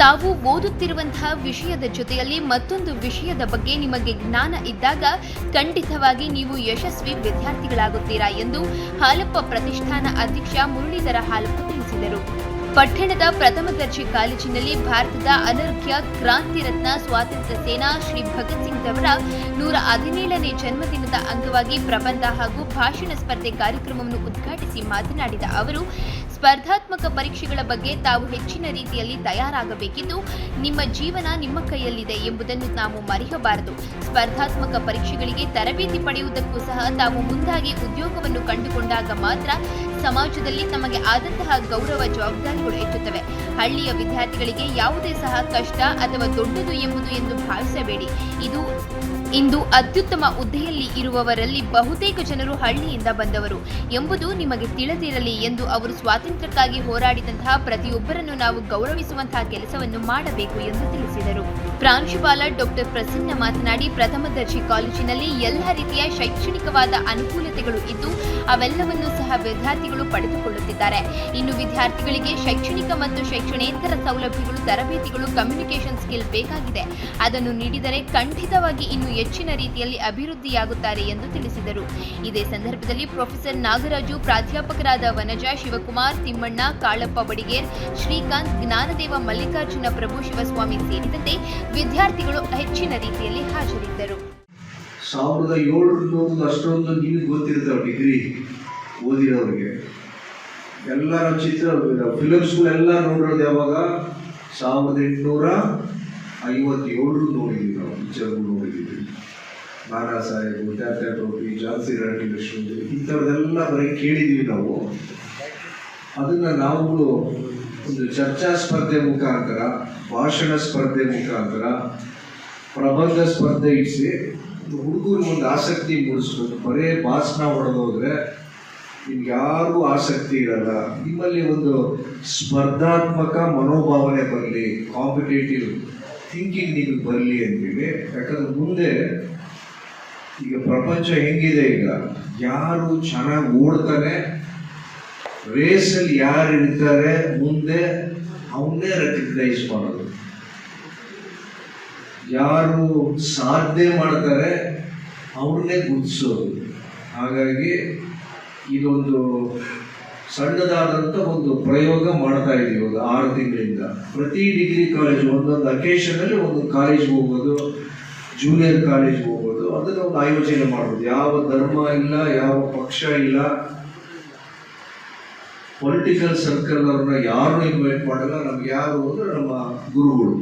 ತಾವು ಓದುತ್ತಿರುವಂತಹ ವಿಷಯದ ಜೊತೆಯಲ್ಲಿ ಮತ್ತೊಂದು ವಿಷಯದ ಬಗ್ಗೆ ನಿಮಗೆ ಜ್ಞಾನ ಇದ್ದಾಗ ಖಂಡಿತವಾಗಿ ನೀವು ಯಶಸ್ವಿ ವಿದ್ಯಾರ್ಥಿಗಳಾಗುತ್ತೀರಾ ಎಂದು ಹಾಲಪ್ಪ ಪ್ರತಿಷ್ಠಾನ ಅಧ್ಯಕ್ಷ ಮುರಳೀಧರ ಹಾಲಪ್ಪ ತಿಳಿಸಿದರು. ಪಟ್ಟಣದ ಪ್ರಥಮ ದರ್ಜೆ ಕಾಲೇಜಿನಲ್ಲಿ ಭಾರತದ ಅನರ್ಘ್ಯ ಕ್ರಾಂತಿ ರತ್ನ ಸ್ವಾತಂತ್ರ್ಯ ಸೇನಾ ಶ್ರೀ ಭಗತ್ ಸಿಂಗ್ ಅವರ ನೂರ ಹದಿನೇಳನೇ ಜನ್ಮದಿನದ ಅಂಗವಾಗಿ ಪ್ರಬಂಧ ಹಾಗೂ ಭಾಷಣ ಸ್ಪರ್ಧೆ ಕಾರ್ಯಕ್ರಮವನ್ನು ಉದ್ಘಾಟಿಸಿ ಮಾತನಾಡಿದ ಅವರು ಸ್ಪರ್ಧಾತ್ಮಕ ಪರೀಕ್ಷೆಗಳ ಬಗ್ಗೆ ತಾವು ಹೆಚ್ಚಿನ ರೀತಿಯಲ್ಲಿ ತಯಾರಾಗಬೇಕಿದ್ದು ನಿಮ್ಮ ಜೀವನ ನಿಮ್ಮ ಕೈಯಲ್ಲಿದೆ ಎಂಬುದನ್ನು ನಾವು ಮರೆಯಬಾರದು. ಸ್ಪರ್ಧಾತ್ಮಕ ಪರೀಕ್ಷೆಗಳಿಗೆ ತರಬೇತಿ ಪಡೆಯುವುದಕ್ಕೂ ಸಹ ತಾವು ಮುಂದಾಗಿ ಉದ್ಯೋಗವನ್ನು ಕಂಡುಕೊಂಡಾಗ ಮಾತ್ರ ಸಮಾಜದಲ್ಲಿ ತಮಗೆ ಆದಂತಹ ಗೌರವ ಜವಾಬ್ದಾರಿಗಳು ಹೆಚ್ಚುತ್ತವೆ. ಹಳ್ಳಿಯ ವಿದ್ಯಾರ್ಥಿಗಳಿಗೆ ಯಾವುದೇ ಸಹ ಕಷ್ಟ ಅಥವಾ ದೊಡ್ಡದು ಎಂಬುದು ಎಂದು ಭಾವಿಸಬೇಡಿ. ಇದು ಇಂದು ಅತ್ಯುತ್ತಮ ಹುದ್ದೆಯಲ್ಲಿ ಇರುವವರಲ್ಲಿ ಬಹುತೇಕ ಜನರು ಹಳ್ಳಿಯಿಂದ ಬಂದವರು ಎಂಬುದು ನಿಮಗೆ ತಿಳಿದಿರಲಿ ಎಂದು ಅವರು ಸ್ವಾತಂತ್ರ್ಯಕ್ಕಾಗಿ ಹೋರಾಡಿದಂತಹ ಪ್ರತಿಯೊಬ್ಬರನ್ನು ನಾವು ಗೌರವಿಸುವಂತಹ ಕೆಲಸವನ್ನು ಮಾಡಬೇಕು ಎಂದು ತಿಳಿಸಿದರು. ಪ್ರಾಂಶುಪಾಲ ಡಾಕ್ಟರ್ ಪ್ರಸನ್ನ ಮಾತನಾಡಿ, ಪ್ರಥಮ ದರ್ಜೆ ಕಾಲೇಜಿನಲ್ಲಿ ಎಲ್ಲ ರೀತಿಯ ಶೈಕ್ಷಣಿಕವಾದ ಅನುಕೂಲತೆಗಳು ಇದ್ದು ಅವೆಲ್ಲವನ್ನು ಸಹ ವಿದ್ಯಾರ್ಥಿಗಳು ಪಡೆದುಕೊಳ್ಳುತ್ತಿದ್ದಾರೆ. ಇನ್ನು ವಿದ್ಯಾರ್ಥಿಗಳಿಗೆ ಶೈಕ್ಷಣಿಕ ಮತ್ತು ಶೈಕ್ಷಣೇತರ ಸೌಲಭ್ಯಗಳು, ತರಬೇತಿಗಳು ಕಮ್ಯುನಿಕೇಷನ್ ಸ್ಕಿಲ್ ಬೇಕಾಗಿದೆ. ಅದನ್ನು ನೀಡಿದರೆ ಖಂಡಿತವಾಗಿ ಇನ್ನು ಹೆಚ್ಚಿನ ರೀತಿಯಲ್ಲಿ ಅಭಿವೃದ್ಧಿಯಾಗುತ್ತಾರೆ ಎಂದು ತಿಳಿಸಿದರು. ಇದೇ ಸಂದರ್ಭದಲ್ಲಿ ಪ್ರೊಫೆಸರ್ ನಾಗರಾಜು, ಪ್ರಾಧ್ಯಾಪಕರಾದ ವನಜಾ ಶಿವಕುಮಾರ್, ತಿಮ್ಮಣ್ಣ, ಕಾಳಪ್ಪ ಬಡಿಗೇರ್, ಶ್ರೀಕಾಂತ್, ಜ್ಞಾನದೇವ ಮಲ್ಲಿಕಾರ್ಜುನ ಪ್ರಭು ಶಿವಸ್ವಾಮಿ ಸೇರಿದಂತೆ ವಿದ್ಯಾರ್ಥಿಗಳು ಹೆಚ್ಚಿನ ರೀತಿಯಲ್ಲಿ ಹಾಜರಿದ್ದರು. ಸಾವಿರದ ಏಳ್ನೂರು ಅಷ್ಟೊಂದು ನೀವು ಗೊತ್ತಿರ್ತಾವೆ ಡಿಗ್ರಿ ಓದಿರೋರಿಗೆ. ಎಲ್ಲರ ಚಿತ್ರ ಫಿಲಮ್ಸ್ಗಳೆಲ್ಲ ನೋಡಿರೋದು ಯಾವಾಗ? ಸಾವಿರದ ಎಂಟುನೂರ ಐವತ್ತೇಳರು ನೋಡಿದ್ವಿ ನಾವು ಪಿಕ್ಚರ್ಗಳು ನೋಡಿದ್ದೀವಿ ನಾನಾ ಸಾಹೇಬು ತ್ಯಾತ್ಯ ಟೋಪಿ ಜಾನ್ಸಿ, ರಾಣಿ ಲಕ್ಷ್ಮಿ ಇಂಥವ್ರದೆಲ್ಲ ಬರೀ ಕೇಳಿದ್ದೀವಿ ನಾವು. ಅದನ್ನು ನಾವುಗಳು ಒಂದು ಚರ್ಚಾ ಸ್ಪರ್ಧೆ ಮುಖಾಂತರ, ಭಾಷಣ ಸ್ಪರ್ಧೆ ಮುಖಾಂತರ, ಪ್ರಬಂಧ ಸ್ಪರ್ಧೆ ಇಡಿಸಿ ಹುಡುಗರು ಒಂದು ಆಸಕ್ತಿ ಮೂಡಿಸ್ಬೇಕು. ಬರೇ ಭಾಷಣ ಹೊಡೆದೋದ್ರೆ ನಿಮ್ಗೆ ಯಾರಿಗೂ ಆಸಕ್ತಿ ಇರಲ್ಲ. ನಿಮ್ಮಲ್ಲಿ ಒಂದು ಸ್ಪರ್ಧಾತ್ಮಕ ಮನೋಭಾವನೆ ಬರಲಿ ಕಾಂಪಿಟೇಟಿವ್ ಥಿಂಕಿಂಗ್ ನಿಮಗೆ ಬರಲಿ ಅಂತೇಳಿ ಯಾಕಂದ್ರೆ ಮುಂದೆ ಈಗ ಪ್ರಪಂಚ ಹೆಂಗಿದೆ ಈಗ. ಯಾರು ಚೆನ್ನಾಗಿ ಓಡ್ತಾನೆ ರೇಸಲ್ಲಿ ಯಾರು ಇರ್ತಾರೆ, ಮುಂದೆ ಅವನ್ನೇ ರೆಕಗ್ನೈಸ್ ಮಾಡೋದು. ಯಾರು ಸಾಧನೆ ಮಾಡ್ತಾರೆ ಅವ್ರನ್ನೇ ಗುರುತಿಸೋದು. ಹಾಗಾಗಿ ಇದೊಂದು ಸಣ್ಣದಾದಂಥ ಒಂದು ಪ್ರಯೋಗ ಮಾಡ್ತಾ ಇದ್ದೀವಿ ಒಂದು ಆರು ತಿಂಗಳಿಂದ. ಪ್ರತಿ ಡಿಗ್ರಿ ಕಾಲೇಜ್ ಒಂದೊಂದು ಅಕೇಶನಲ್ಲಿ ಒಂದು ಕಾಲೇಜ್ ಹೋಗೋದು ಜೂನಿಯರ್ ಕಾಲೇಜ್ ಹೋಗೋದು ಅದನ್ನ ಒಂದು ಆಯೋಜನೆ ಮಾಡೋದು ಯಾವ ಧರ್ಮ ಇಲ್ಲ, ಯಾವ ಪಕ್ಷ ಇಲ್ಲ ಪೊಲಿಟಿಕಲ್ ಸರ್ಕಲ್ ಅವ್ರನ್ನ ಯಾರು ಇನ್ವೈಟ್ ಮಾಡಲ್ಲ, ನಮ್ಗೆ ಯಾರು ಅಂದ್ರೆ ನಮ್ಮ ಗುರುಗಳು.